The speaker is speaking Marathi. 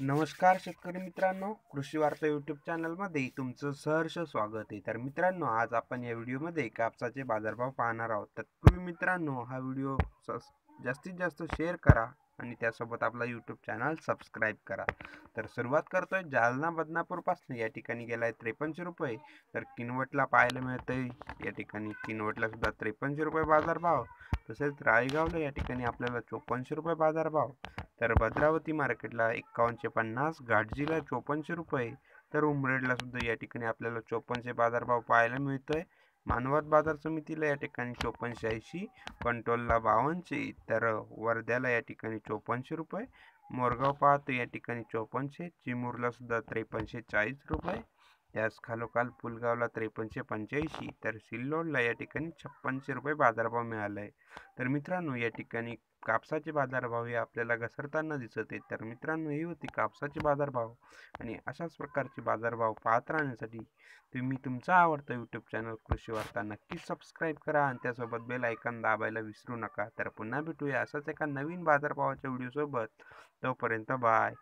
नमस्कार शेतकरी मित्रांनो कृषी वार्ता यूट्यूब चॅनलमध्ये तुमचं सहर्ष स्वागत आहे. तर मित्रांनो आज आपण या व्हिडिओमध्ये कापसाचे बाजारभाव पाहणार आहोत. तत्पूर्वी मित्रांनो हा व्हिडिओ जास्तीत जास्त शेअर करा आणि त्यासोबत आपला यूट्यूब चॅनल सबस्क्राईब करा. तर सुरुवात करतोय जालना बदनापूरपासून या ठिकाणी गेलाय त्रेपन्नशे रुपये. तर किनवटला पाहायला मिळतंय या ठिकाणी किनवटला सुद्धा त्रेपन्नशे रुपये बाजारभाव. तसेच राळेगावला या ठिकाणी आपल्याला चोपन्नशे रुपये बाजारभाव. तर भद्रावती मार्केटला एकावन्नशे पन्नास घाटजीला चोपन्नशे रुपये. तर उमरेडला सुद्धा या ठिकाणी आपल्याला चोपन्नशे बाजारभाव पाहायला मिळतोय. मानवत बाजार समितीला या ठिकाणी चोपन्नशे ऐंशी कंट्रोलला बावनशे तर वर्ध्याला या ठिकाणी चोपन्नशे रुपये मोरगाव पाहतो या ठिकाणी चोपन्नशे चिमूरला सुद्धा त्रेपन्नशे चाळीस रुपये. त्याच खालोखाल पुलगावला त्रेपन्नशे पंच्याऐंशी तर सिल्लोडला या ठिकाणी छप्पनशे रुपये बाजारभाव मिळाला आहे तर मित्रांनो या ठिकाणी कापसाचे बाजारभाव हे आपल्याला घसरताना दिसत आहे तर मित्रांनो ही होती कापसाचे बाजारभाव आणि अशाच प्रकारचे बाजारभाव पाहत राहण्यासाठी तुम्ही तुमचा आवडता यूट्यूब चॅनल कृषी वार्ता नक्कीच सबस्क्राईब करा आणि त्यासोबत बेल ऐकन दाबायला विसरू नका. तर पुन्हा भेटूया असाच एका नवीन बाजारभावाच्या व्हिडिओसोबत तोपर्यंत बाय